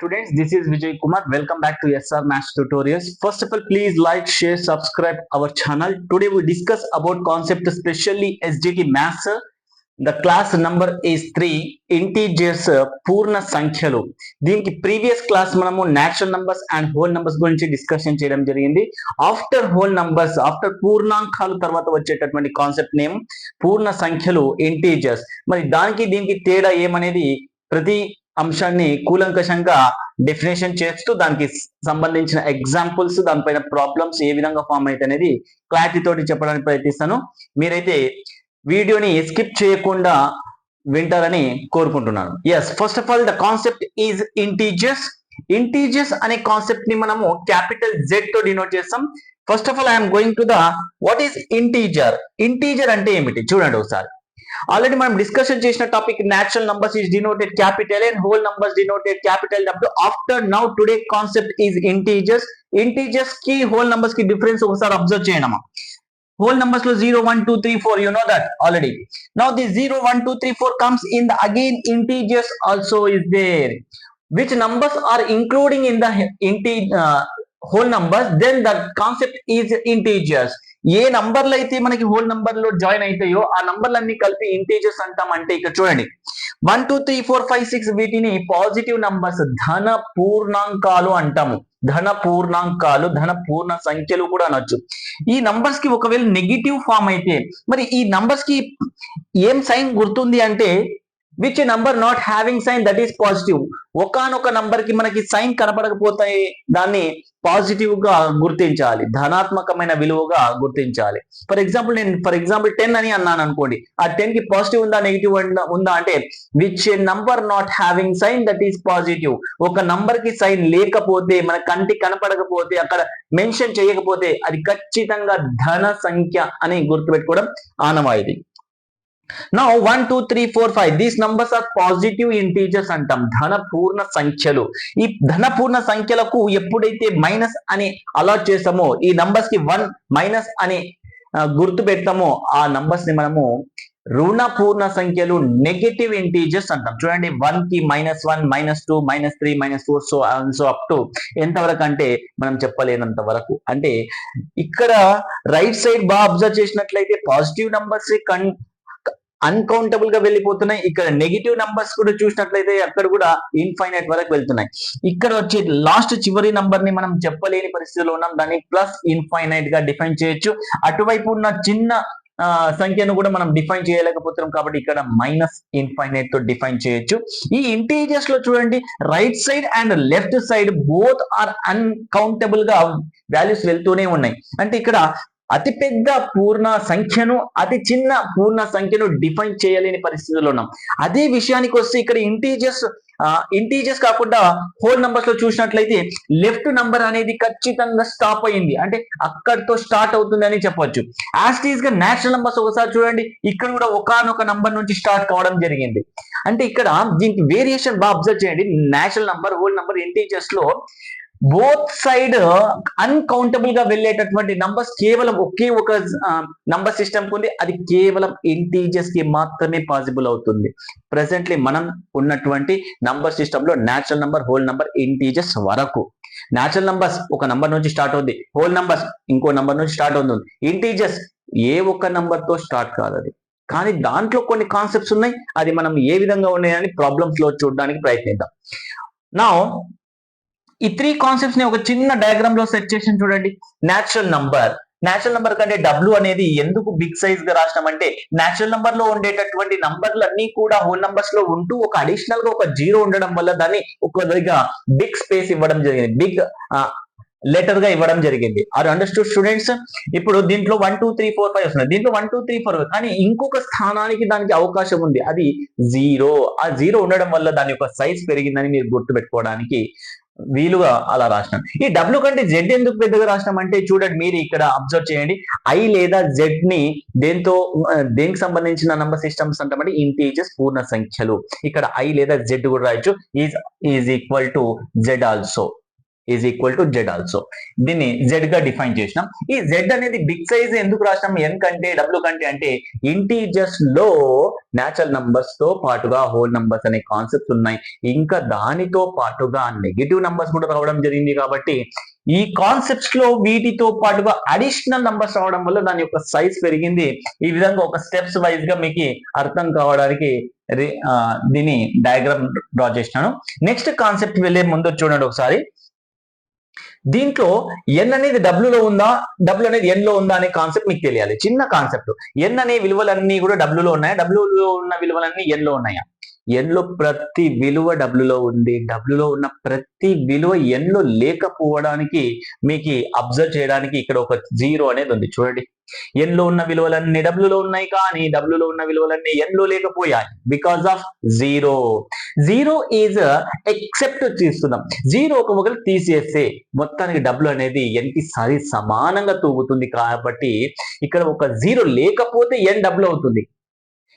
Students this is Vijay Kumar welcome back to S R maths tutorials first of all please like share subscribe our channel today we discuss about concept specially SGT maths the class number is three integers పూర్ణ సంఖ్యలు దీనికి previous class మనము natural numbers and whole numbers గురించి discussion చేయడం జరిగింది after whole numbers after పూర్ణాంకాలు తర్వాత వచ్చేటటువంటి concept name పూర్ణ సంఖ్యలు ఇంటీజియర్స్ మరి దానికి దీనికి తేడా ఏమనేది ప్రతి అంశాన్ని కూలంకషంగా డెఫినేషన్ చేస్తూ దానికి సంబంధించిన ఎగ్జాంపుల్స్ దానిపైన ప్రాబ్లమ్స్ ఏ విధంగా ఫామ్ అయితే అనేది క్లారిటీ తోటి చెప్పడానికి ప్రయత్నిస్తాను. మీరైతే వీడియోని స్కిప్ చేయకుండా వింటారని కోరుకుంటున్నాను. Yes first of all the concept is integers integers అనే కాన్సెప్ట్ని మనము క్యాపిటల్ జెడ్తో డినోట్ చేస్తాం. First of all I'm going to the what is integer integer అంటే ఏమిటి? చూడండి ఒకసారి. ఆల్రెడీ మనం డిస్కషన్ చేసిన topic natural numbers is denoted capital and whole numbers denoted capital W after now today concept is integers integers కి whole numbers కి difference ఒకసారి observe చేయడమా whole numbers లో 0 1 2 3 4 you know that already now this 0 1 2 3 4 comes in the again integers also is there which numbers are including in the integer uh, whole numbers then the concept is integers ఏ నంబర్లు అయితే మనకి whole నంబర్లో join అవుతాయో ఆ నంబర్లన్నీ కలిపి integers అంటాం అంటే ఇక్కడ చూడండి. One two three four five six వీటిని పాజిటివ్ నంబర్స్ ధన పూర్ణాంకాలు అంటాము. ధన పూర్ణాంకాలు ధన పూర్ణ సంఖ్యలు కూడా అనొచ్చు. ఈ నంబర్స్కి ఒకవేళ నెగిటివ్ ఫామ్ అయితే మరి ఈ నంబర్స్కి ఏం సైన్ గుర్తుంది అంటే which number not having sign that is positive ఒకనొక నంబర్కి మనకి సైన్ కనపడకపోతాయి దాన్ని పాజిటివ్గా గుర్తించాలి ధనాత్మకమైన విలువగా గుర్తించాలి. ఫర్ ఎగ్జాంపుల్ నేను ఫర్ ఎగ్జాంపుల్ టెన్ అని అన్నాను అనుకోండి ఆ టెన్కి పాజిటివ్ ఉందా నెగిటివ్ ఉందా అంటే which number not having sign that is positive. ఒక నంబర్కి సైన్ లేకపోతే మన కంటి కనపడకపోతే అక్కడ మెన్షన్ చేయకపోతే అది ఖచ్చితంగా ధన సంఖ్య అని గుర్తుపెట్టుకోవడం ఆనవాయితీ. Now one two three four five these numbers are positive integers అంటాం. ధనపూర్ణ సంఖ్యలు. ఈ ధనపూర్ణ సంఖ్యలకు ఎప్పుడైతే మైనస్ అని అలాట్ చేస్తామో ఈ నంబర్స్కి వన్ మైనస్ అని గుర్తు పెడతామో ఆ నంబర్స్ని మనము రుణపూర్ణ సంఖ్యలు నెగటివ్ ఇంటీజర్స్ అంటాం. చూడండి వన్కి minus one minus two minus three minus four so so up to ఎంత వరకు అంటే మనం చెప్పలేనంత వరకు. అంటే ఇక్కడ రైట్ సైడ్ బాగా అబ్జర్వ్ చేసినట్లయితే పాజిటివ్ నంబర్స్ కన్ అన్కౌంటబుల్గా వెళ్ళిపోతున్నాయి. ఇక్కడ నెగిటివ్ నంబర్స్ కూడా చూసినట్లయితే అక్కడ కూడా ఇన్ఫైనైట్ వరకు వెళ్తున్నాయి. ఇక్కడ వచ్చి లాస్ట్ చివరి నంబర్ని మనం చెప్పలేని పరిస్థితిలో ఉన్నాం. దాన్ని ప్లస్ ఇన్ఫైనైట్గా డిఫైన్ చేయొచ్చు. అటువైపు ఉన్న చిన్న ఆ, సంఖ్యను కూడా మనం డిఫైన్ చేయలేకపోతున్నాం కాబట్టి ఇక్కడ మైనస్ ఇన్ఫైనైట్తో డిఫైన్ చేయొచ్చు. ఈ ఇంటీజర్స్లో చూడండి right side and left side both are అన్కౌంటబుల్గా values వెళ్తూనే ఉన్నాయి. అంటే ఇక్కడ అతి పెద్ద పూర్ణ సంఖ్యను అతి చిన్న పూర్ణ సంఖ్యను డిఫైన్ చేయలేని పరిస్థితుల్లో ఉన్నాం. అదే విషయానికి వస్తే ఇక్కడ ఇంటీజర్స్ ఇంటీజర్స్ కాకుండా హోల్ నంబర్స్లో చూసినట్లయితే లెఫ్ట్ నంబర్ అనేది ఖచ్చితంగా స్టాప్ అయింది. అంటే అక్కడితో స్టార్ట్ అవుతుంది అని చెప్పొచ్చు. యాస్టీస్గా నేషనల్ నంబర్స్ ఒకసారి చూడండి. ఇక్కడ కూడా ఒకనొక నంబర్ నుంచి స్టార్ట్ కావడం జరిగింది. అంటే ఇక్కడ దీనికి వేరియేషన్ బాగా అబ్జర్వ్ చేయండి. నేషనల్ నంబర్ హోల్ నంబర్ ఇంటీజర్స్లో బోత్ సైడ్ అన్కౌంటబుల్గా వెళ్ళేటటువంటి నంబర్స్ కేవలం ఒకే ఒక నంబర్ సిస్టమ్ ఉంది. అది కేవలం ఇంటీజర్స్కి మాత్రమే పాసిబుల్ అవుతుంది. ప్రెసెంట్లీ మనం ఉన్నటువంటి నంబర్ సిస్టమ్లో natural number whole number integers వరకు. న్యాచురల్ నంబర్స్ ఒక నంబర్ నుంచి స్టార్ట్ అవుతుంది హోల్ నంబర్స్ ఇంకో నంబర్ నుంచి స్టార్ట్ అవుతుంది. ఇంటీజర్స్ ఏ ఒక్క నంబర్తో స్టార్ట్ కాదు అది. కానీ దాంట్లో కొన్ని కాన్సెప్ట్స్ ఉన్నాయి. అది మనం ఏ విధంగా ఉన్నాయని ప్రాబ్లమ్స్లో చూడడానికి ప్రయత్నిద్దాం. నా ఈ త్రీ కాన్సెప్ట్స్ని ఒక చిన్న డయాగ్రామ్లో సెట్ చేసి చూడండి. నేచురల్ నంబర్ నేచురల్ నంబర్ కంటే డబ్ల్యూ అనేది ఎందుకు బిగ్ సైజ్గా రాసినామంటే న్యాచురల్ నంబర్లో ఉండేటటువంటి నంబర్లు అన్ని కూడా హోల్ నంబర్స్లో ఉంటూ ఒక అడిషనల్గా ఒక జీరో ఉండడం వల్ల దాన్ని ఒక బిగ్ స్పేస్ ఇవ్వడం జరిగింది. బిగ్ లెటర్గా ఇవ్వడం జరిగింది. ఆర్ అండర్స్టూడ్ స్టూడెంట్స్ ఇప్పుడు దీంట్లో one two three four five వస్తున్నాయి. దీంట్లో వన్ టూ త్రీ ఫోర్ కానీ ఇంకొక స్థానానికి దానికి అవకాశం ఉంది. అది జీరో ఆ జీరో ఉండడం వల్ల దాని యొక్క సైజ్ పెరిగిందని మీరు గుర్తుపెట్టుకోవడానికి వీలుగా అలా రాసినాం. ఈ డబ్ల్యూ కంటే జెడ్ ఎందుకు పెద్దగా రాసినాం అంటే చూడండి మీరు ఇక్కడ అబ్జర్వ్ చేయండి. ఐ లేదా జెడ్ని దేంతో దేనికి సంబంధించిన నంబర్ సిస్టమ్స్ అంటామంటే ఇంటీజర్స్ పూర్ణ సంఖ్యలు. ఇక్కడ ఐ లేదా జెడ్ కూడా రాయొచ్చు. Is is equal to Z also is equal to Z also దీన్ని జెడ్గా డిఫైన్ చేసినాం. ఈ జెడ్ అనేది బిగ్ సైజ్ ఎందుకు రాసినాం? ఎన్ కంటే డబ్ల్యూ కంటే అంటే ఇంటీజర్స్లో న్యాచురల్ నంబర్స్తో పాటుగా హోల్ నంబర్స్ అనే కాన్సెప్ట్స్ ఉన్నాయి. ఇంకా దానితో పాటుగా నెగిటివ్ నంబర్స్ కూడా రావడం జరిగింది కాబట్టి ఈ కాన్సెప్ట్స్లో వీటితో పాటుగా అడిషనల్ నంబర్స్ రావడం వల్ల దాని యొక్క సైజ్ పెరిగింది. ఈ విధంగా ఒక స్టెప్స్ వైజ్గా మీకు అర్థం కావడానికి దీని డయాగ్రామ్ డ్రా చేసినాను. నెక్స్ట్ కాన్సెప్ట్ వెళ్ళే ముందు చూడండి ఒకసారి. దీంట్లో ఎన్ అనేది డబ్ల్యూలో ఉందా? డబ్ల్యూ అనేది ఎన్లో ఉందా అనే కాన్సెప్ట్ మీకు తెలియాలి. చిన్న కాన్సెప్ట్ ఎన్ అనే విలువలన్నీ కూడా డబ్ల్యూలో లో ఉన్నాయా? డబ్ల్యూలో ఉన్న విలువలన్నీ ఎన్లో ఉన్నాయా? ఎన్లో ప్రతి విలువ డబ్ల్యూలో ఉంది. డబ్ల్యూలో ఉన్న ప్రతి విలువ ఎన్లో లేకపోవడానికి మీకు అబ్జర్వ్ చేయడానికి ఇక్కడ ఒక జీరో అనేది ఉంది. చూడండి. ఎన్లో ఉన్న విలువలన్నీ W ఉన్నాయి కానీ W ఉన్న విలువలన్నీ ఎన్లో లేకపోయాయి. Because of zero zero is except తీస్తున్నాం జీరో ఒక ఒకరు తీసేస్తే మొత్తానికి డబ్ల్యూ అనేది ఎన్కి సరి సమానంగా తూగుతుంది. కాబట్టి ఇక్కడ ఒక జీరో లేకపోతే ఎన్ డబ్ల్యూ అవుతుంది.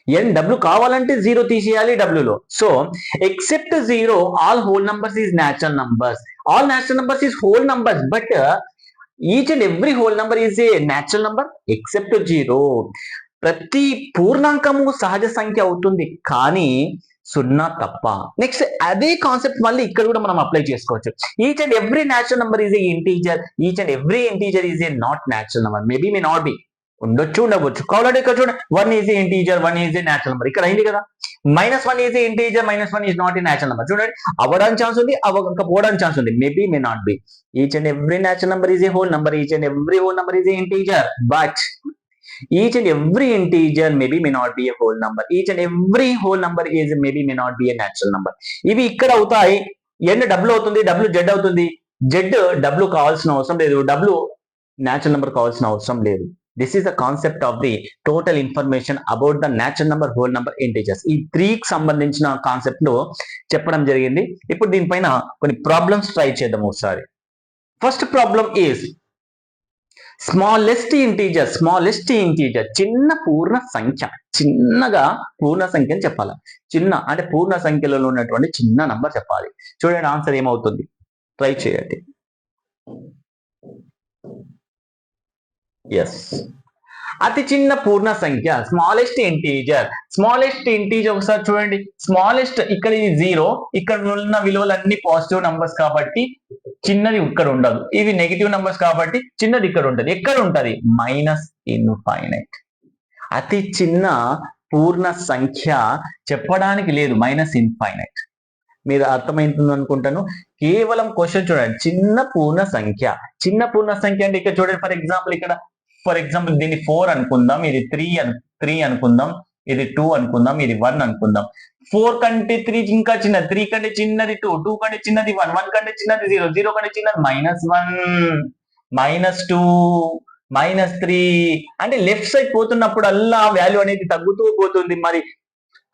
ఎన్ డబ్ల్యూ కావాలంటే జీరో తీసేయాలి డబ్ల్యూలో లో. So except zero all whole numbers is natural numbers all natural numbers is whole numbers but each and every whole number is a natural number except zero ప్రతి పూర్ణాంకము సహజ సంఖ్య అవుతుంది కానీ సున్నా తప్ప. నెక్స్ట్ అదే కాన్సెప్ట్ మళ్ళీ ఇక్కడ కూడా మనం అప్లై చేసుకోవచ్చు. Each and every natural number is a integer each and every integer is a not natural number maybe may not be ఉండొచ్చు ఉండవచ్చు కావాలంటే ఇక్కడ చూడండి one is integer one is a natural number ఇక్కడ అయింది కదా. Minus one is integer minus one is not a natural number చూడండి అవ్వడానికి ఛాన్స్ ఉంది అవ్వకపోవడానికి ఛాన్స్ ఉంది. Maybe may not be each and every natural number is a whole number each and every whole number is a integer but each and every integer maybe may not be a whole number. Each and every whole number is maybe may not be a natural number ఇవి ఇక్కడ అవుతాయి. N W అవుతుంది W Z అవుతుంది. Z W కావాల్సిన అవసరం లేదు. W natural number కావాల్సిన అవసరం లేదు. This is the concept of the total information about the natural number whole number integers ఈ త్రీకి సంబంధించిన కాన్సెప్ట్లో చెప్పడం జరిగింది. ఇప్పుడు దీనిపైన కొన్ని ప్రాబ్లమ్స్ ట్రై చేద్దాం ఒకసారి. First problem is smallest integer smallest integer చిన్న పూర్ణ సంఖ్య చిన్నగా పూర్ణ సంఖ్య అని చెప్పాలి. చిన్న అంటే పూర్ణ సంఖ్యలో ఉన్నటువంటి చిన్న నంబర్ చెప్పాలి. చూడండి ఆన్సర్ ఏమవుతుంది? ట్రై చేయండి. ఎస్ అతి చిన్న పూర్ణ సంఖ్య స్మాలెస్ట్ ఇంటీజర్ స్మాలెస్ట్ ఇంటీజర్ ఒకసారి చూడండి. స్మాలెస్ట్ ఇక్కడ ఇది జీరో ఇక్కడ ఉన్న విలువలు అన్ని పాజిటివ్ నంబర్స్ కాబట్టి చిన్నది ఇక్కడ ఉండదు. ఇవి నెగిటివ్ నంబర్స్ కాబట్టి చిన్నది ఇక్కడ ఉంటది. ఎక్కడ ఉంటది? మైనస్ ఇన్ఫైనైట్ అతి చిన్న పూర్ణ సంఖ్య చెప్పడానికి లేదు. మైనస్ ఇన్ఫైనైట్ మీరు అర్థమవుతుంది అనుకుంటాను. కేవలం క్వశ్చన్ చూడండి. చిన్న పూర్ణ సంఖ్య. చిన్న పూర్ణ సంఖ్య అంటే ఇక్కడ చూడండి. ఫర్ ఎగ్జాంపుల్ ఇక్కడ ఫర్ ఎగ్జాంపుల్ దీన్ని ఫోర్ అనుకుందాం ఇది త్రీ అను త్రీ అనుకుందాం ఇది టూ అనుకుందాం ఇది వన్ అనుకుందాం. ఫోర్ కంటే త్రీ ఇంకా చిన్నది త్రీ కంటే చిన్నది టూ టూ కంటే చిన్నది వన్ వన్ కంటే చిన్నది జీరో జీరో కంటే చిన్నది minus one minus two minus three అంటే లెఫ్ట్ సైడ్ పోతున్నప్పుడల్లా వాల్యూ అనేది తగ్గుతూ పోతుంది. మరి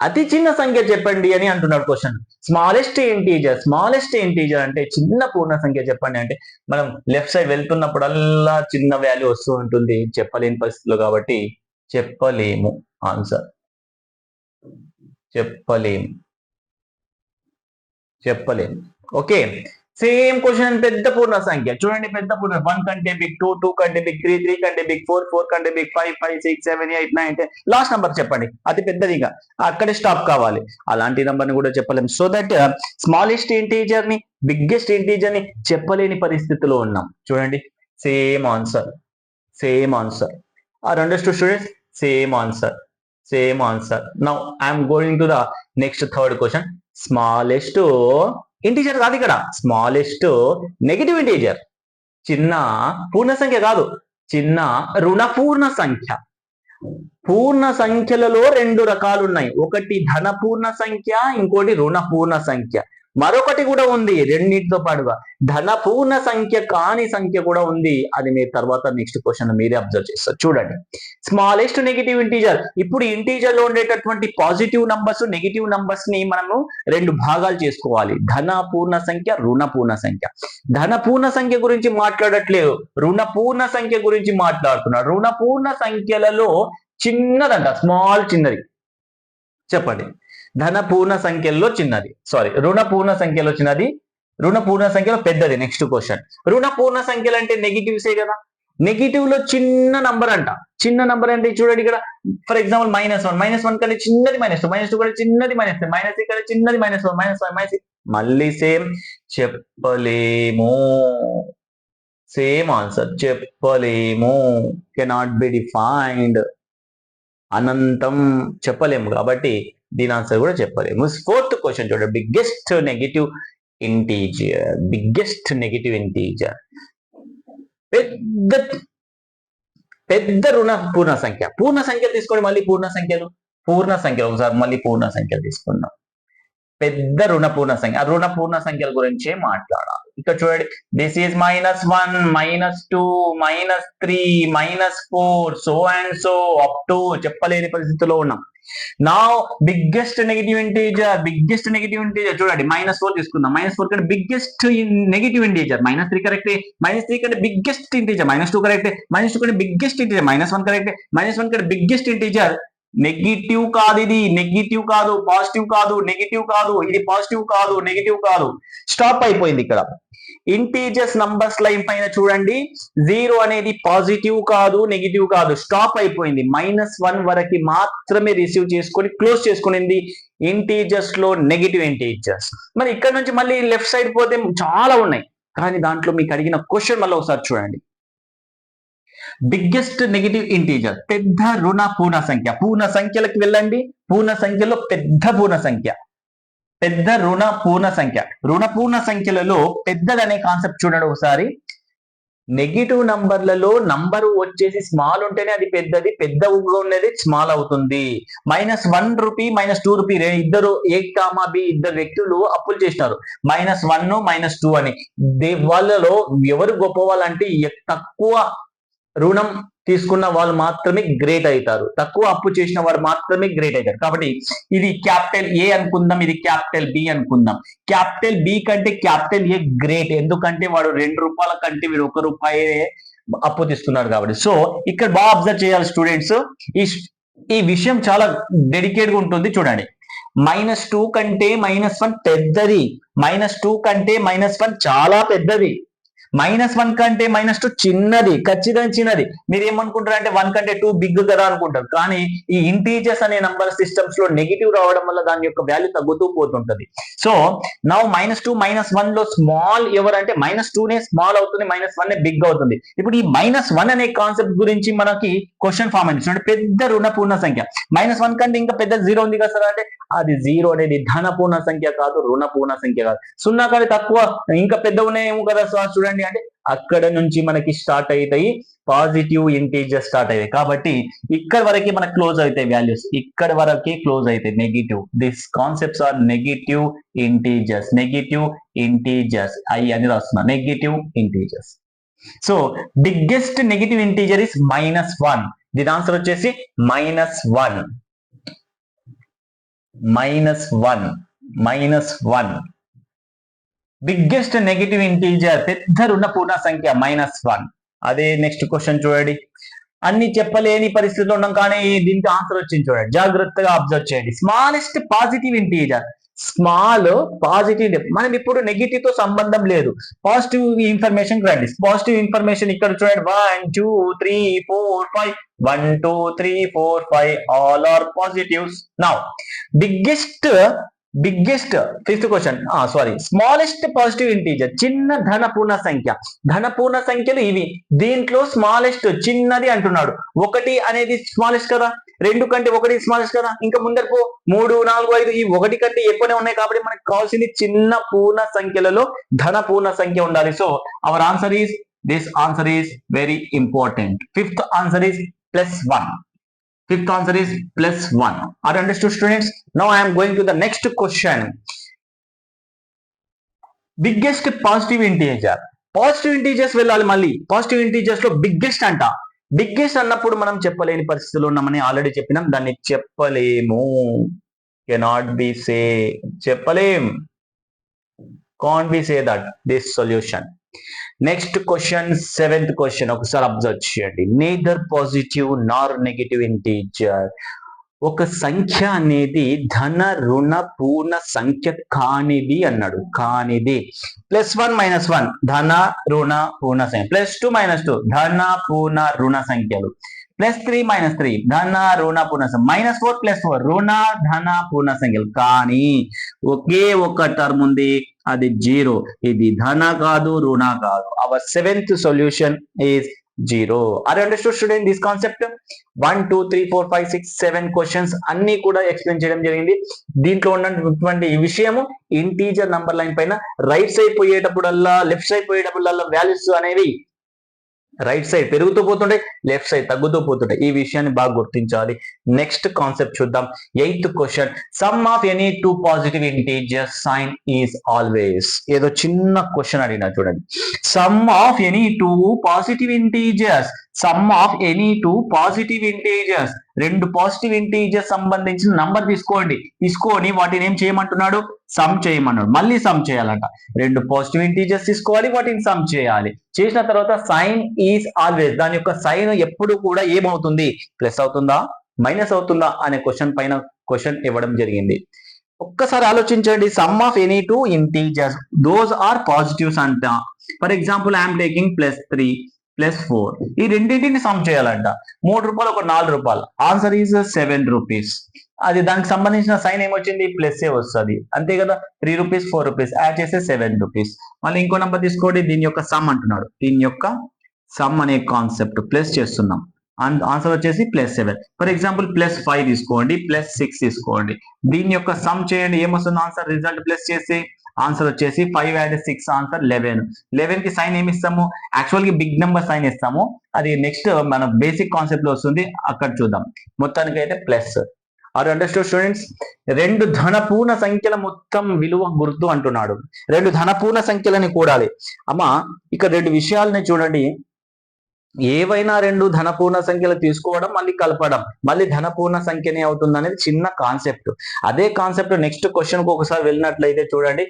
అతి చిన్న సంఖ్య చెప్పండి అని అంటున్నాడు question smallest integer smallest integer అంటే చిన్న పూర్ణ సంఖ్య చెప్పండి అంటే మనం లెఫ్ట్ సైడ్ వెళ్తున్నప్పుడల్లా చిన్న వాల్యూ వస్తూ ఉంటుంది. చెప్పలేని పరిస్థితులు కాబట్టి చెప్పలేము. ఆన్సర్ చెప్పలేము. చెప్పలేము. ఓకే సేమ్ క్వశ్చన్ పెద్ద పూర్ణ సంఖ్య. చూడండి పెద్ద పూర్ణ. వన్ కంటే బిగ్ టూ టూ కంటే బిగ్ త్రీ త్రీ కంటే బిగ్ ఫోర్ ఫోర్ కంటే big five five six seven eight nine ten last number చెప్పండి. అతి పెద్దదిగా అక్కడే స్టాప్ కావాలి. అలాంటి నెంబర్ని కూడా చెప్పలేము సో దట్ స్మాలెస్ట్ ఇంటీజర్ని బిగ్గెస్ట్ ఇంటీజర్ని చెప్పలేని పరిస్థితిలో ఉన్నాం. చూడండి. Same answer same answer are understood students same answer same answer now I'm going to the next third question smallest integer కాదు ఇక్కడ. స్మాలెస్ట్ నెగిటివ్ ఇంటీజర్ చిన్న పూర్ణ సంఖ్య కాదు. చిన్న రుణ పూర్ణ సంఖ్య. పూర్ణ సంఖ్యలలో రెండు రకాలు ఉన్నాయి. ఒకటి ధన పూర్ణ సంఖ్య ఇంకోటి రుణ పూర్ణ సంఖ్య. మరొకటి కూడా ఉంది రెండింటితో పాటుగా. ధన పూర్ణ సంఖ్య కాని సంఖ్య కూడా ఉంది. అది మీరు తర్వాత నెక్స్ట్ క్వశ్చన్ మీరే అబ్జర్వ్ చేస్తారు. చూడండి. స్మాలెస్ట్ నెగిటివ్ ఇంటీజర్ ఇప్పుడు ఇంటీజర్లో ఉండేటటువంటి పాజిటివ్ నంబర్స్ నెగిటివ్ నంబర్స్ని మనము రెండు భాగాలు చేసుకోవాలి. ధన పూర్ణ సంఖ్య రుణ పూర్ణ సంఖ్య. ధన పూర్ణ సంఖ్య గురించి మాట్లాడట్లేదు. రుణ పూర్ణ సంఖ్య గురించి మాట్లాడుతున్నాడు రుణ పూర్ణ సంఖ్యలలో చిన్నదంట స్మాల్ చిన్నది. చెప్పండి. ధన పూర్ణ సంఖ్యలో చిన్నది. సారీ రుణ పూర్ణ సంఖ్యలో చిన్నది. రుణ పూర్ణ సంఖ్యలో పెద్దది. నెక్స్ట్ క్వశ్చన్ రుణ పూర్ణ సంఖ్యలు అంటే నెగిటివ్సే కదా? నెగిటివ్లో చిన్న నంబర్ అంట. చిన్న నంబర్ అంటే చూడండి ఇక్కడ. For example minus one minus one కంటే చిన్నది మైనస్ టూ మైనస్ టూ కంటే చిన్నది మైనస్ త్రీ మైనస్ త్రీ కంటే చిన్నది minus one minus one minus మళ్ళీ సేమ్ చెప్పలేము. సేమ్ ఆన్సర్ చెప్పలేము. కెనాట్ బి డిఫైన్డ్ అనంతం చెప్పలేము కాబట్టి దీని ఆన్సర్ కూడా చెప్పలేము ఫోర్త్ క్వశ్చన్ చూడండి. Biggest negative integer biggest negative integer పెద్ద పెద్ద రుణ పూర్ణ సంఖ్య. పూర్ణ సంఖ్యలు తీసుకోండి మళ్ళీ పూర్ణ సంఖ్యలు. పూర్ణ సంఖ్యలు. ఒకసారి మళ్ళీ పూర్ణ సంఖ్యలు తీసుకున్నాం పెద్ద రుణ పూర్ణ సంఖ్య. ఆ రుణ పూర్ణ సంఖ్యల గురించే మాట్లాడాలి. ఇక్కడ చూడండి. This is minus one minus two minus three minus four so and so up to చెప్పలేని పరిస్థితిలో ఉన్నాం. నా biggest negative integer biggest negative integer చూడండి మైనస్ ఫోర్ తీసుకుందాం. మైనస్ ఫోర్ కంటే biggest negative integer minus three correct minus three కంటే biggest integer minus two correct minus two కంటే biggest integer minus one correct minus one కంటే biggest integer negative కాదు ఇది. Negative కాదు. Positive కాదు. Negative కాదు. ఇది పాజిటివ్ కాదు. నెగిటివ్ కాదు. స్టాప్ అయిపోయింది ఇక్కడ. ఇంటీజర్స్ నంబర్స్ లైన్ పైన చూడండి. జీరో అనేది పాజిటివ్ కాదు నెగిటివ్ కాదు. స్టాప్ అయిపోయింది. మైనస్ వన్ వరకు మాత్రమే రిసీవ్ చేసుకొని క్లోజ్ చేసుకునింది. ఇంటీజర్స్లో నెగిటివ్ ఇంటీజర్స్ మరి ఇక్కడ నుంచి మళ్ళీ లెఫ్ట్ సైడ్ పోతే చాలా ఉన్నాయి. కానీ దాంట్లో మీకు అడిగిన క్వశ్చన్ మళ్ళీ ఒకసారి చూడండి. బిగ్గెస్ట్ నెగిటివ్ ఇంటీజర్ పెద్ద రుణ పూర్ణ సంఖ్య. పూర్ణ సంఖ్యలకు వెళ్ళండి. పూర్ణ సంఖ్యలో పెద్ద పూర్ణ సంఖ్య. పెద్ద రుణ పూర్ణ సంఖ్య. రుణ పూర్ణ సంఖ్యలలో పెద్దదనే కాన్సెప్ట్ చూడండి ఒకసారి. నెగిటివ్ నంబర్లలో నంబర్ వచ్చేసి స్మాల్ ఉంటేనే అది పెద్దది పెద్ద ఉన్నది స్మాల్ అవుతుంది. Minus one rupee minus two rupee ఇద్దరు ఏ కామా బి ఇద్దరు వ్యక్తులు అప్పులు చేసినారు. మైనస్ వన్ మైనస్ టూ అని. వాళ్ళలో ఎవరు గొప్ప వాళ్ళంటే తక్కువ రుణం తీసుకున్న వాళ్ళు మాత్రమే గ్రేట్ అవుతారు. తక్కువ అప్పు చేసిన వారు మాత్రమే గ్రేట్ అవుతారు. కాబట్టి ఇది క్యాపిటల్ ఏ అనుకుందాం ఇది క్యాపిటల్ బి అనుకుందాం. క్యాపిటల్ బి కంటే క్యాపిటల్ ఏ గ్రేట్ ఎందుకంటే వాడు రెండు రూపాయల కంటే వీడు ఒక రూపాయి అప్పు తీసుకున్నారు కాబట్టి. సో ఇక్కడ బాగా అబ్జర్వ్ చేయాలి స్టూడెంట్స్ ఈ ఈ విషయం చాలా డెడికేట్గా ఉంటుంది చూడండి. మైనస్ టూ కంటే మైనస్ వన్ పెద్దది. మైనస్ టూ కంటే మైనస్ వన్ చాలా పెద్దది. మైనస్ వన్ కంటే మైనస్ టూ చిన్నది ఖచ్చితంగా చిన్నది. మీరు ఏమనుకుంటారు అంటే వన్ కంటే టూ బిగ్ కదా అనుకుంటారు. కానీ ఈ ఇంటీజర్స్ అనే నంబర్ సిస్టమ్స్లో నెగిటివ్ రావడం వల్ల దాని యొక్క వాల్యూ తగ్గుతూ పోతుంటది. So now minus two minus వన్లో స్మాల్ ఎవరంటే మైనస్ నే స్మాల్ అవుతుంది మైనస్ వన్ బిగ్ అవుతుంది. ఇప్పుడు ఈ మైనస్ వన్ అనే కాన్సెప్ట్ గురించి మనకి క్వశ్చన్ ఫామ్ అని చూడండి పెద్ద రుణ పూర్ణ సంఖ్య. మైనస్ వన్ కంటే ఇంకా పెద్ద జీరో ఉంది కదా సార్ అంటే అది జీరో అనేది ధన పూర్ణ సంఖ్య కాదు రుణ పూర్ణ సంఖ్య కాదు. సున్నా కంటే తక్కువ ఇంకా పెద్ద ఉన్నాయేమో కదా సార్ చూడండి అంటే అక్కడ నుంచి మనకి స్టార్ట్ అవుతాయి పాజిటివ్ ఇంటీజర్ స్టార్ట్ అవుతాయి. కాబట్టి ఇక్కడ వరకే మనకి క్లోజ్ అవుతాయి వాల్యూస్ ఇక్కడ వరకే క్లోజ్ అవుతాయి negative this concepts are negative integers negative integers I అని రాస్తున్నా. Negative integers so biggest negative integer is minus one దీని ఆన్సర్ వచ్చేసి minus one minus one minus one biggest negative integer పెద్ద రుణ పూర్ణ సంఖ్య మైనస్ వన్ అదే నెక్స్ట్ క్వశ్చన్ చూడండి. అన్ని చెప్పలేని పరిస్థితుల్లో ఉన్నాం కానీ దీనికి ఆన్సర్ వచ్చింది చూడండి. జాగ్రత్తగా అబ్జర్వ్ చేయండి. Smallest positive integer small positive మనం ఇప్పుడు నెగిటివ్తో సంబంధం లేదు. పాజిటివ్ ఇన్ఫర్మేషన్ రండి. పాజిటివ్ ఇన్ఫర్మేషన్ ఇక్కడ చూడండి. One two three four five one two three four five all are positives now biggest biggest fifth question sorry smallest positive integer చిన్న ధన పూర్ణ సంఖ్య. ధన పూర్ణ సంఖ్యలు ఇవి. దీంట్లో స్మాలెస్ట్ చిన్నది అంటున్నాడు. ఒకటి అనేది స్మాలెస్ట్ కదా? రెండు కంటే ఒకటి స్మాలెస్ట్ కదా? ఇంకా ముందరకు మూడు నాలుగు ఐదు ఈ ఒకటి కంటే ఎక్కువనే ఉన్నాయి కాబట్టి మనకు కావాల్సింది చిన్న పూర్ణ సంఖ్యలలో ధన పూర్ణ సంఖ్య ఉండాలి. So our answer is this answer is very important fifth answer is plus one Fifth answer is plus 1. Are understood students? Now I am going to the next question. Biggest positive integer positive integers వెళ్ళాలి మళ్ళీ. Positive ఇంటీజర్స్లో biggest అంట. Biggest అన్నప్పుడు మనం చెప్పలేని పరిస్థితులు ఉన్నామని already చెప్పినాం. దాన్ని చెప్పలేము. కెనాట్ బి సే చెప్పలేం. Can be say that this solution next question seventh question ఒకసారి అబ్జర్వ్ చేయండి. Neither positive nor negative integer ఒక సంఖ్య అనేది ధన రుణ పూర్ణ సంఖ్య కానిది అన్నాడు. కానిది. ప్లస్ వన్ మైనస్ వన్ ధన రుణ పూర్ణ సంఖ్య. ప్లస్ టూ మైనస్ టూ ధన పూర్ణ రుణ సంఖ్యలు. ప్లస్ త్రీ మైనస్ త్రీ ధన రుణ పూర్ణ మైనస్ ఫోర్ ప్లస్ ఫోర్ రుణ ధన పూర్ణ సంఖ్యలు. కానీ ఒకే ఒక టర్మ్ ఉంది. అది జీరో. ఇది ధన కాదు రుణ కాదు. Our seventh solution is zero. Are understood student this concept one two three four five six seven questions అన్ని కూడా ఎక్స్ప్లెయిన్ చేయడం జరిగింది. దీంట్లో ఉన్నటువంటి విషయము ఇంటీజర్ నంబర్ లైన్ పైన రైట్ సైడ్ పోయేటప్పుడల్లా లెఫ్ట్ సైడ్ పోయేటప్పుడల్లా వాల్యూస్ అనేవి రైట్ సైడ్ పెరుగుతూ పోతుంటాయి లెఫ్ట్ సైడ్ తగ్గుతూ పోతుంటాయి ఈ విషయాన్ని బాగా గుర్తించాలి. నెక్స్ట్ కాన్సెప్ట్ చూద్దాం. Eighth question sum of any two positive integer sign is always ఏదో చిన్న క్వశ్చన్ అడిగినా చూడండి. Sum of any two positive integers sum of any two positive integers రెండు పాజిటివ్ ఇంటీజర్స్ సంబంధించిన నంబర్ తీసుకోండి. తీసుకొని వాటిని ఏం చేయమంటున్నాడు? సమ్ చేయమన్నాడు. మళ్ళీ సమ్ చేయాలంట. రెండు పాజిటివ్ ఇంటీజర్స్ తీసుకోవాలి వాటిని సమ్ చేయాలి. చేసిన తర్వాత సైన్ ఈజ్ ఆల్వేస్ దాని యొక్క సైన్ ఎప్పుడు కూడా ఏమవుతుంది? ప్లస్ అవుతుందా? మైనస్ అవుతుందా? అనే క్వశ్చన్ పైన క్వశ్చన్ ఇవ్వడం జరిగింది. ఒక్కసారి ఆలోచించండి. Sum of any two integers those are positives అంట. For example I'm taking plus three plus four ఈ రెండింటిని సమ్ చేయాలంట. మూడు రూపాయలు ఒక నాలుగు రూపాయలు. ఆన్సర్ ఈజ్ సెవెన్ రూపీస్ అది దానికి సంబంధించిన సైన్ ఏమొచ్చింది? ప్లస్ ఏ వస్తుంది. అంతే కదా? Three rupees four rupees add చేస్తే సెవెన్ రూపీస్ మళ్ళీ ఇంకో నెంబర్ తీసుకోండి. దీని యొక్క సమ్ అంటున్నాడు. దీని యొక్క సమ్ అనే కాన్సెప్ట్ ప్లస్ చేస్తున్నాం. ఆన్సర్ వచ్చేసి plus seven for example plus five తీసుకోండి. ప్లస్ సిక్స్ తీసుకోండి. దీని యొక్క సమ్ చేయండి. ఏమొస్తుంది? ఆన్సర్ రిజల్ట్ ప్లస్ చేసి ఆన్సర్ వచ్చేసి five add six answer eleven లెవెన్కి సైన్ ఏమి ఇస్తాము? యాక్చువల్కి బిగ్ నెంబర్ సైన్ ఇస్తాము. అది నెక్స్ట్ మన బేసిక్ కాన్సెప్ట్లో వస్తుంది. అక్కడ చూద్దాం. మొత్తానికి అయితే ప్లస్ ఆర్ అండర్స్టూడ్ స్టూడెంట్స్ రెండు ధనపూర్ణ సంఖ్యల మొత్తం విలువ గుర్తు అంటున్నాడు. రెండు ధనపూర్ణ సంఖ్యలని కూడాలి. అమ్మ ఇక్కడ రెండు విషయాలని చూడండి. ఏవైనా రెండు ధనపూర్ణ సంఖ్యలు తీసుకోవడం మళ్ళీ కలపడం. మళ్ళీ ధనపూర్ణ సంఖ్యనే అవుతుంది అనేది చిన్న కాన్సెప్ట్ అదే కాన్సెప్ట్ నెక్స్ట్ క్వశ్చన్కు ఒకసారి వెళ్ళినట్లయితే చూడండి.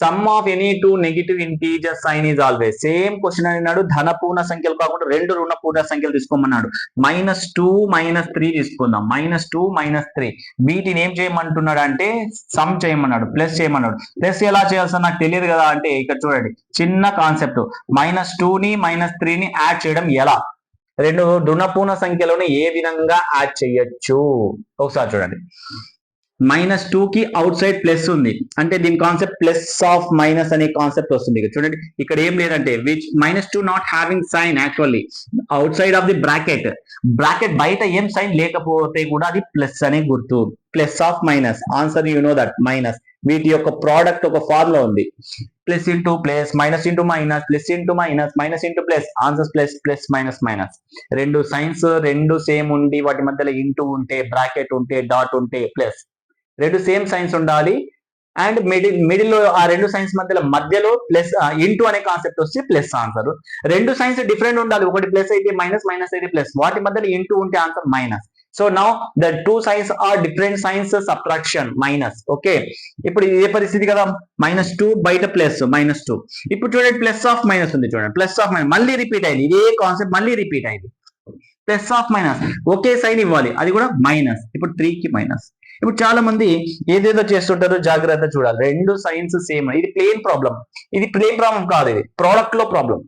Sum of any two negative integer sign is always same question అడిగినాడు ధన పూర్ణ సంఖ్యలు కాకుండా రెండు రుణ పూర్ణ సంఖ్యలు తీసుకోమన్నాడు. మైనస్ టూ మైనస్ త్రీ తీసుకుందాం. మైనస్ టూ మైనస్ త్రీ వీటిని ఏం చేయమంటున్నాడు అంటే సమ్ చేయమన్నాడు. ప్లస్ చేయమన్నాడు. ప్లస్ ఎలా చేయాల్సిన నాకు తెలియదు కదా అంటే ఇక్కడ చూడండి. చిన్న కాన్సెప్ట్ మైనస్ని మైనస్ త్రీని యాడ్ చేయడం ఎలా? రెండు రుణపూర్ణ సంఖ్యలోనే ఏ విధంగా యాడ్ చేయొచ్చు? ఒకసారి చూడండి. మైనస్ టూ కి అవుట్ సైడ్ ప్లస్ ఉంది. అంటే దీని కాన్సెప్ట్ ప్లస్ ఆఫ్ మైనస్ అనే కాన్సెప్ట్ వస్తుంది చూడండి ఇక్కడ ఏం లేదంటే which minus two not having sign actually outside of the bracket bracket బయట ఏం సైన్ లేకపోతే కూడా అది ప్లస్ అనే గుర్తు. Plus of minus answer you know that minus వీటి యొక్క ప్రోడక్ట్ ఒక ఫార్మ్లో ఉంది. Plus into plus minus into minus plus into minus minus into plus answer plus plus minus minus రెండు సైన్స్ రెండు సేమ్ ఉండి వాటి మధ్యలో ఇంటూ ఉంటే బ్రాకెట్ ఉంటే డాట్ ఉంటే ప్లస్ రెండు సేమ్ సైన్స్ ఉండాలి. అండ్ మిడిల్ మిడిల్లో ఆ రెండు సైన్స్ మధ్యలో మధ్యలో ప్లస్ ఇంటూ అనే కాన్సెప్ట్ వస్తే ప్లస్ ఆన్సర్ రెండు సైన్స్ డిఫరెంట్ ఉండాలి. ఒకటి ప్లస్ అయితే మైనస్ మైనస్ అయితే ప్లస్ వాటి మధ్యలో ఇంటూ ఉంటే answer minus so now the two signs are different signs subtraction minus okay ఇప్పుడు ఏ పరిస్థితి కదా. మైనస్ టూ బయట ప్లస్ మైనస్ టూ ఇప్పుడు చూడండి ప్లస్ ఆఫ్ మైనస్ ఉంది చూడండి. ప్లస్ ఆఫ్ మైనస్ మళ్ళీ రిపీట్ అయింది. ఇదే కాన్సెప్ట్ మళ్ళీ రిపీట్ అయింది. ప్లస్ ఆఫ్ మైనస్ ఒకే సైన్ ఇవ్వాలి. అది కూడా మైనస్ ఇప్పుడు త్రీ కి మైనస్ ఇప్పుడు చాలా మంది ఏదేదో చేస్తుంటారో జాగ్రత్త చూడాలి. రెండు సైన్స్ సేమ్. ఇది ప్లేన్ ప్రాబ్లం ఇది ప్లేన్ ప్రాబ్లం కాదు ఇది. ప్రోడక్ట్లో problem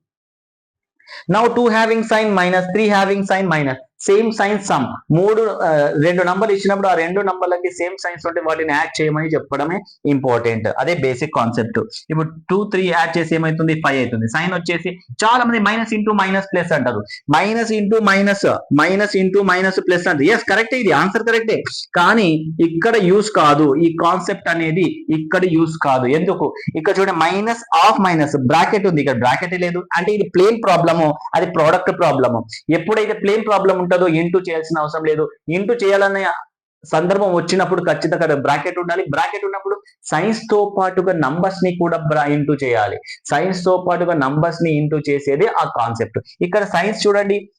now two having sign minus three having sign minus same signs sum మూడు రెండు నంబర్లు ఇచ్చినప్పుడు ఆ రెండు నంబర్లకి సేమ్ సైన్స్ ఉంటే వాటిని యాడ్ చేయమని చెప్పడమే ఇంపార్టెంట్ అదే బేసిక్ కాన్సెప్ట్ ఇప్పుడు టూ త్రీ యాడ్ చేసి ఏమైతుంది? ఫైవ్ అవుతుంది. సైన్ వచ్చేసి చాలా మంది మైనస్ ఇంటూ మైనస్ ప్లస్ అంటారు. Minus into minus minus into minus plus అంటారు. ఎస్ కరెక్టే ఇది. ఆన్సర్ కరెక్టే కానీ ఇక్కడ యూస్ కాదు. ఈ కాన్సెప్ట్ అనేది ఇక్కడ యూస్ కాదు. ఎందుకు? ఇక్కడ చూడండి మైనస్ ఆఫ్ మైనస్ బ్రాకెట్ ఉంది. ఇక్కడ బ్రాకెట్ లేదు. అంటే ఇది ప్లేన్ ప్రాబ్లము అది ప్రోడక్ట్ ప్రాబ్లము ఎప్పుడైతే ప్లేన్ ప్రాబ్లం ఉంటుందో ఇంటూ చేయాల్సిన అవసరం లేదు. ఇంటూ చేయాలనే సందర్భం వచ్చినప్పుడు ఖచ్చితంగా బ్రాకెట్ ఉండాలి. బ్రాకెట్ ఉన్నప్పుడు సైన్స్తో పాటుగా నంబర్స్ని కూడా ఇంటూ చేయాలి. సైన్స్తో పాటుగా నంబర్స్ని ఇంటూ చేసేది ఆ కాన్సెప్ట్ ఇక్కడ సైన్స్ చూడండి.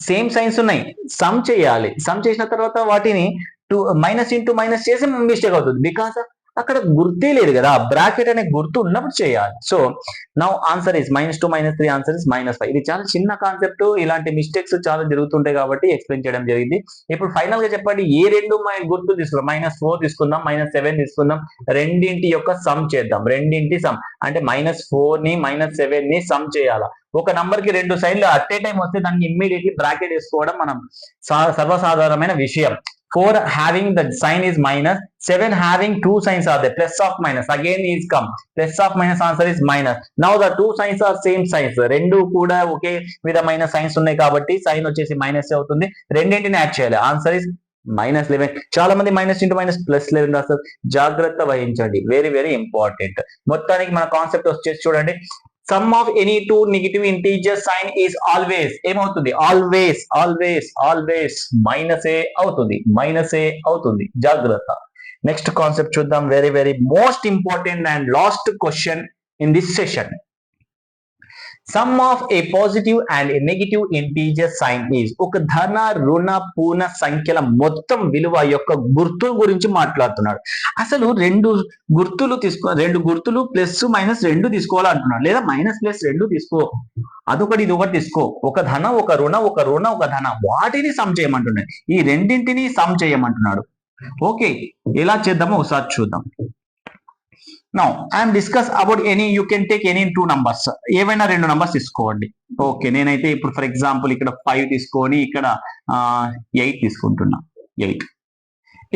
సేమ్ సైన్స్ ఉన్నాయి. సమ్ చేయాలి. సమ్ చేసిన తర్వాత వాటిని టూ మైనస్ ఇంటూ మైనస్ చేసి మిస్టేక్ అవుతుంది. బికాస్ అక్కడ గుర్తే లేదు కదా. బ్రాకెట్ అనే గుర్తు ఉన్నప్పుడు చేయాలి. So now answer is minus two minus three answer is minus five ఇది చాలా చిన్న కాన్సెప్ట్ ఇలాంటి మిస్టేక్స్ చాలా జరుగుతుంటాయి కాబట్టి ఎక్స్ప్లెయిన్ చేయడం జరిగింది. ఇప్పుడు ఫైనల్గా చెప్పండి. ఏ రెండు మై- గుర్తు తీసుకుందాం మైనస్ ఫోర్ తీసుకుందాం మైనస్ సెవెన్ తీసుకుందాం. రెండింటి యొక్క సమ్ చేద్దాం. రెండింటి సమ్ అంటే మైనస్ ఫోర్ని మైనస్ సెవెన్ని సమ్ చేయాలా? ఒక నంబర్కి రెండు సైడ్లు అట్ ఏ టైం వస్తే దానికి ఇమ్మీడియట్లీ బ్రాకెట్ వేసుకోవడం మనం సా- సర్వసాధారణమైన విషయం. Four having the sign is minus seven having two signs are the plus of minus again is come plus of minus answer is minus now the two signs are same signs రెండు కూడా ఒకే విధమైన science ఉన్నాయి కాబట్టి sign వచ్చేసి minus అవుతుంది రెండింటిని add చేయాలి answer is minus eleven చాలా మంది minus into minus plus eleven రాస్తారు జాగ్రత్త వహించండి వెరీ వెరీ ఇంపార్టెంట్ మొత్తానికి మన కాన్సెప్ట్ వచ్చేసి చూడండి sum of any two negative integer sign is always ఏమవుతుంది? Always always always minus a అవుతుంది. మైనస్ ఏ అవుతుంది. జాగ్రత్త. నెక్స్ట్ కాన్సెప్ట్ చూద్దాం. Very very most important and last question in this session sum of a positive and a negative integer sign is ఒక ధన రుణ పూర్ణ సంఖ్యల మొత్తం విలువ యొక్క గుర్తు గురించి మాట్లాడుతున్నాడు. అసలు రెండు గుర్తులు తీసుకో రెండు గుర్తులు ప్లస్ మైనస్ రెండు తీసుకోవాలంటున్నాడు. లేదా మైనస్ ప్లస్ రెండు తీసుకో. అదొకటి ఇది ఒకటి తీసుకో. ఒక ధన ఒక రుణ ఒక రుణ ఒక ధన. వాటిని సమ్ చేయమంటున్నాడు. ఈ రెండింటిని సమ్ చేయమంటున్నాడు. ఓకే ఎలా చేద్దామో ఒకసారి చూద్దాం. Now I'm discuss about any you can take any two numbers ఏవైనా రెండు నంబర్స్ తీసుకోండి. ఓకే నేనైతే ఇప్పుడు ఫర్ ఎగ్జాంపుల్ ఇక్కడ ఫైవ్ తీసుకొని ఇక్కడ ఎయిట్ తీసుకుంటున్నా. ఎయిట్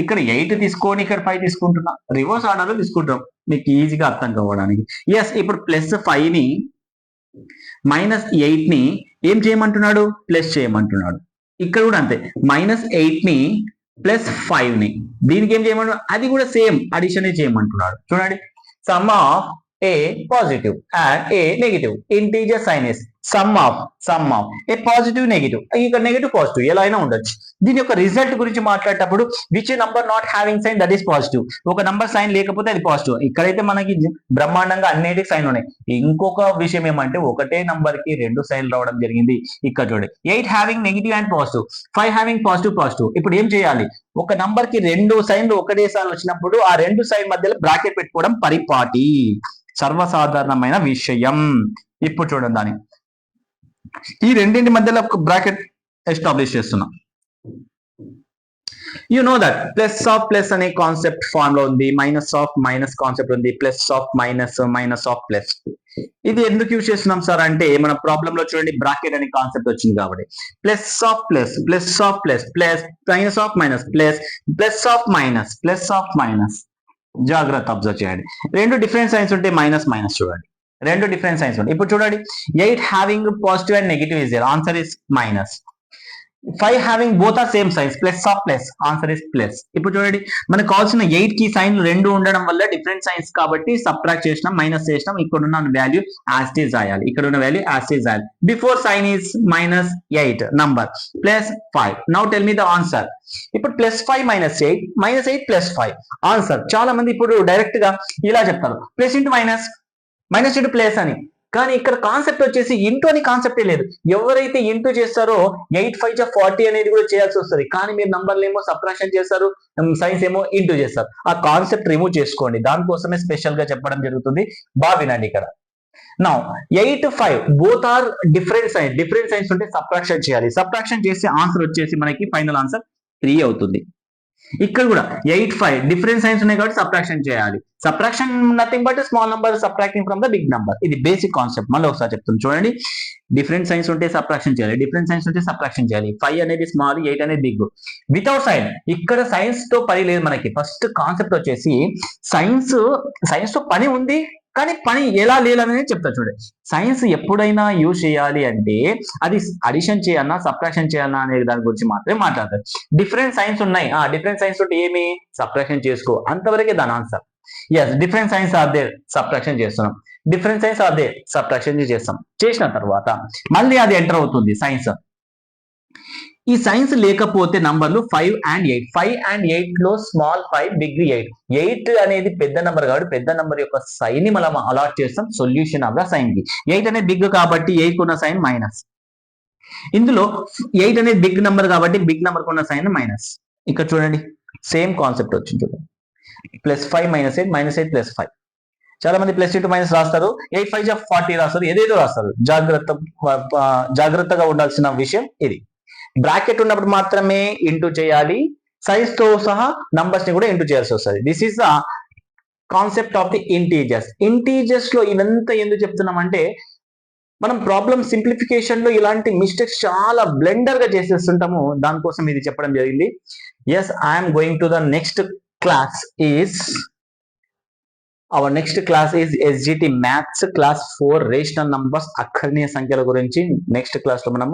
ఇక్కడ ఎయిట్ తీసుకొని ఇక్కడ ఫైవ్ తీసుకుంటున్నా. రివర్స్ ఆర్డర్లో తీసుకుంటాం. మీకు ఈజీగా అర్థం కావడానికి. ఎస్ ఇప్పుడు ప్లస్ ఫైవ్ని మైనస్ ఎయిట్ని ఏం చేయమంటున్నాడు? ప్లస్ చేయమంటున్నాడు. ఇక్కడ కూడా అంతే. మైనస్ ఎయిట్ని ప్లస్ ఫైవ్ని. దీనికి ఏం చేయమంటున్నాడు? అది కూడా సేమ్ అడిషన్ చేయమంటున్నాడు. చూడండి. sum of a positive and a negative. Integer sign is sum of sum of a positive negative ఇక్కడ నెగిటివ్ పాజిటివ్ ఎలా అయినా ఉండొచ్చు. దీని యొక్క రిజల్ట్ గురించి మాట్లాడేటప్పుడు which number not having sign that is positive ఒక నంబర్ సైన్ లేకపోతే అది పాజిటివ్ ఇక్కడైతే మనకి బ్రహ్మాండంగా అన్నిటికి సైన్ ఉన్నాయి. ఇంకొక విషయం ఏమంటే ఒకటే నంబర్కి రెండు సైన్ రావడం జరిగింది. ఇక్కడ చూడండి eight having negative and positive five having positive positive ఇప్పుడు ఏం చేయాలి? ఒక నంబర్కి రెండు సైన్లు ఒకటేసారి వచ్చినప్పుడు ఆ రెండు సైన్ మధ్యలో బ్రాకెట్ పెట్టుకోవడం పరిపాటి. సర్వసాధారణమైన విషయం. ఇప్పుడు చూడండి దాని ఈ రెండింటి మధ్యలో ఒక బ్రాకెట్ ఎస్టాబ్లిష్ చేస్తున్నాం. You know that plus of plus అనే కాన్సెప్ట్ ఫామ్లో ఉంది. మైనస్ ఆఫ్ మైనస్ కాన్సెప్ట్ ఉంది. Plus of minus minus of plus ఇది ఎందుకు యూజ్ చేస్తున్నాం సార్ అంటే మన ప్రాబ్లమ్లో చూడండి బ్రాకెట్ అనే కాన్సెప్ట్ వచ్చింది కాబట్టి. Plus of plus plus of plus plus minus of minus plus plus of minus plus of minus జాగ్రత్త అబ్జర్వ్ చేయండి. రెండు డిఫరెంట్ సైన్స్ ఉంటే మైనస్ మైనస్ చూడండి. రెండు డిఫరెంట్ సైన్స్ ఉంటాయి ఇప్పుడు చూడండి eight having positive and negative is there answer is minus five having both are same signs plus of plus answer is plus ఇప్పుడు చూడండి మనకు కావాల్సిన ఎయిట్కి సైన్ రెండు ఉండడం వల్ల డిఫరెంట్ సైన్స్ కాబట్టి సబ్ట్రాక్ట్ చేసినాం మైనస్ చేసినాం. ఇక్కడ ఉన్న వాల్యూ యాస్టీస్ రాయాలి. ఇక్కడ ఉన్న వాల్యూ యాస్టీస్ రాయాలి. Before sign is minus eight number plus five now tell me the answer ఇప్పుడు plus five minus eight minus eight plus five answer చాలా మంది ఇప్పుడు డైరెక్ట్గా ఇలా చెప్తారు. Plus into minus minus into plus అని. కానీ ఇక్కడ కాన్సెప్ట్ వచ్చేసి ఇంటూ అని కాన్సెప్టే లేదు. ఎవరైతే ఇంటూ చేస్తారో ఎయిట్ ఫైవ్ జా ఫార్టీ అనేది కూడా చేయాల్సి వస్తుంది. కానీ మీరు నంబర్లు ఏమో సబ్ట్రాక్షన్ చేస్తారు um, సైన్స్ ఏమో ఇంటూ చేస్తారు. ఆ కాన్సెప్ట్ రిమూవ్ చేసుకోండి. దానికోసమే స్పెషల్గా చెప్పడం జరుగుతుంది. బాగా వినండి ఇక్కడ. నా eight five both are different signs different signs ఉంటే సబ్ట్రాక్షన్ చేయాలి. సబ్ట్రాక్షన్ చేస్తే ఆన్సర్ వచ్చేసి మనకి ఫైనల్ ఆన్సర్ త్రీ అవుతుంది. ఇక్కడ కూడా ఎయిట్ ఫైవ్ డిఫరెంట్ సైన్స్ ఉన్నాయి కాబట్టి సబ్ట్రాక్షన్ చేయాలి. Subtraction nothing but small number subtracting from the big number ఇది బేసిక్ కాన్సెప్ట్ మళ్ళీ ఒకసారి చెప్తాను చూడండి. డిఫరెంట్ సైన్స్ ఉంటే సబ్ట్రాక్షన్ చేయాలి. డిఫరెంట్ సైన్స్ ఉంటే సబ్ట్రాక్షన్ చేయాలి. ఫైవ్ అనేది స్మాల్ ఎయిట్ అనేది బిగ్ వితౌట్ సైన్ ఇక్కడ సైన్స్తో పని లేదు మనకి. ఫస్ట్ కాన్సెప్ట్ వచ్చేసి సైన్స్ సైన్స్తో పని ఉంది. కానీ పని ఎలా లేదనేది చెప్తా చూడండి సైన్స్ ఎప్పుడైనా యూజ్ చేయాలి అంటే అది అడిషన్ చేయాలన్నా సబ్ట్రాక్షన్ చేయాలన్నా అనే దాని గురించి మాత్రమే మాట్లాడతారు. డిఫరెంట్ సైన్స్ ఉన్నాయి. ఆ డిఫరెంట్ సైన్స్ తోటి ఏమి? సబ్ట్రాక్షన్ చేసుకో. అంతవరకే దాని answer is different signs are they subtraction చేస్తున్నాం. Different signs are they subtraction చేస్తాం. చేసిన తర్వాత మళ్ళీ అది ఎంటర్ అవుతుంది సైన్స్ ఈ సైన్స్ లేకపోతే నంబర్లు five and eight. Five and ఎయిట్లో small five big eight. Eight అనేది పెద్ద నంబర్ కాబట్టి పెద్ద నంబర్ యొక్క సైన్ని మనం అలాట్ చేస్తాం. సొల్యూషన్ ఆఫ్ ద సైన్కి ఎయిట్ అనేది బిగ్ కాబట్టి ఎయిట్ ఉన్న సైన్ మైనస్. ఇందులో ఎయిట్ అనేది బిగ్ నంబర్ కాబట్టి బిగ్ నంబర్ ఉన్న సైన్ మైనస్. ఇక్కడ చూడండి. సేమ్ కాన్సెప్ట్ వచ్చింది చూడండి plus five minus eight minus eight plus five. చాలా మంది ప్లస్ ఇంటూ మైనస్ రాస్తారు. ఎయిట్ ఫైవ్ జా ఫార్టీ రాస్తారు. ఏదేదో రాస్తారు. జాగ్రత్త జాగ్రత్తగా ఉండాల్సిన విషయం ఇది. బ్రాకెట్ ఉన్నప్పుడు మాత్రమే ఇంటూ చేయాలి. సైజ్తో సహా నంబర్స్ని కూడా ఇంటూ చేయాల్సి వస్తుంది. This is the concept of the integers ఇంటీజర్స్లో ఇదంతా ఎందుకు చెప్తున్నామంటే మనం ప్రాబ్లమ్ సింప్లిఫికేషన్లో ఇలాంటి మిస్టేక్స్ చాలా బ్లెండర్గా చేసేస్తుంటాము. దానికోసం ఇది చెప్పడం జరిగింది. Yes I'm going to the next class is our next class is SGT maths class for rational numbers అక్షరణీయ సంఖ్యల గురించి నెక్స్ట్ క్లాస్లో మనం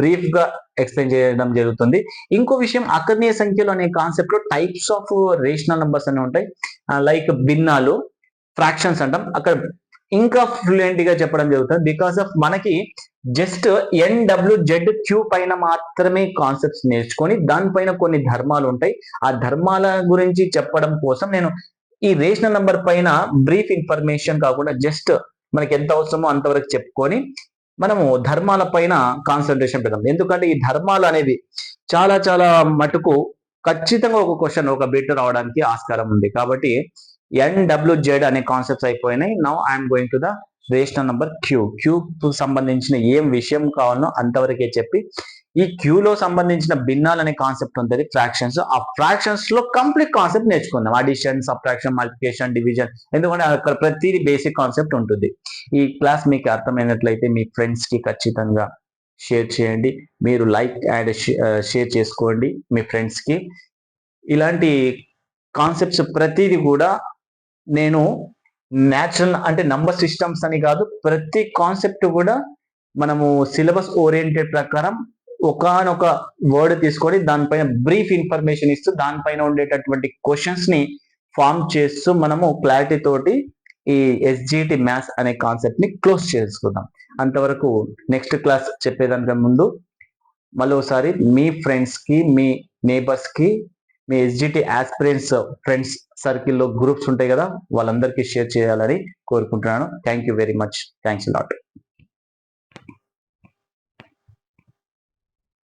బ్రీఫ్గా ఎక్స్ప్లెయిన్ చేయడం జరుగుతుంది. ఇంకో విషయం అకర్ణీయ సంఖ్యలు అనే కాన్సెప్ట్లో టైప్స్ ఆఫ్ రేషనల్ నంబర్స్ అనే ఉంటాయి. లైక్ భిన్నాలు ఫ్రాక్షన్స్ అంటాం. అక్కడ ఇంకా ఫ్లూయెంట్గా చెప్పడం జరుగుతుంది. బికాస్ ఆఫ్ మనకి just N W Z Q పైన మాత్రమే కాన్సెప్ట్స్ నేర్చుకొని దానిపైన కొన్ని ధర్మాలు ఉంటాయి. ఆ ధర్మాల గురించి చెప్పడం కోసం నేను ఈ రేషనల్ నంబర్ పైన బ్రీఫ్ ఇన్ఫర్మేషన్ కాకుండా జస్ట్ మనకి ఎంత అవసరమో అంతవరకు చెప్పుకొని మనము ధర్మాల పైన కాన్సన్ట్రేషన్ పెడదాం. ఎందుకంటే ఈ ధర్మాలు అనేవి చాలా చాలా మటుకు ఖచ్చితంగా ఒక క్వశ్చన్ ఒక బిట్ రావడానికి ఆస్కారం ఉంది. కాబట్టి ఎన్డబ్ల్యూజెడ్ అనే కాన్సెప్ట్స్ అయిపోయినాయి. Now I'm going to the rational number Q Q సంబంధించిన ఏం విషయం కావాలో అంతవరకే చెప్పి ఈ క్యూలో సంబంధించిన భిన్నాలు అనే కాన్సెప్ట్ ఉంటుంది ఫ్రాక్షన్స్ ఆ ఫ్రాక్షన్స్లో కంప్లీట్ కాన్సెప్ట్ నేర్చుకుందాం. అడిషన్ సబ్ట్రాక్షన్ మల్టిప్లికేషన్ డివిజన్ ఎందుకంటే అక్కడ ప్రతిదీ బేసిక్ కాన్సెప్ట్ ఉంటుంది. ఈ క్లాస్ మీకు అర్థమైనట్లయితే మీ ఫ్రెండ్స్కి ఖచ్చితంగా షేర్ చేయండి. మీరు లైక్ అండ్ షేర్ చేసుకోండి మీ ఫ్రెండ్స్కి. ఇలాంటి కాన్సెప్ట్స్ ప్రతిదీ కూడా నేను న్యాచురల్ అంటే నంబర్ సిస్టమ్స్ అని కాదు ప్రతి కాన్సెప్ట్ కూడా మనము సిలబస్ ఓరియంటెడ్ ప్రకారం ఒకనొక వర్డ్ తీసుకొని దానిపైన బ్రీఫ్ ఇన్ఫర్మేషన్ ఇస్తూ దానిపైన ఉండేటటువంటి క్వశ్చన్స్ని ఫామ్ చేస్తూ మనము క్లారిటీ తోటి ఈ ఎస్జిటి మ్యాథ్స్ అనే కాన్సెప్ట్ని క్లోజ్ చేసుకుందాం. అంతవరకు నెక్స్ట్ క్లాస్ చెప్పేదానికంటే ముందు మరోసారి మీ ఫ్రెండ్స్కి మీ నేబర్స్కి మీ ఎస్జిటి ఆస్పిరెంట్స్ ఫ్రెండ్స్ సర్కిల్లో గ్రూప్స్ ఉంటాయి కదా వాళ్ళందరికీ షేర్ చేయాలని కోరుకుంటున్నాను. Thank you very much thanks lot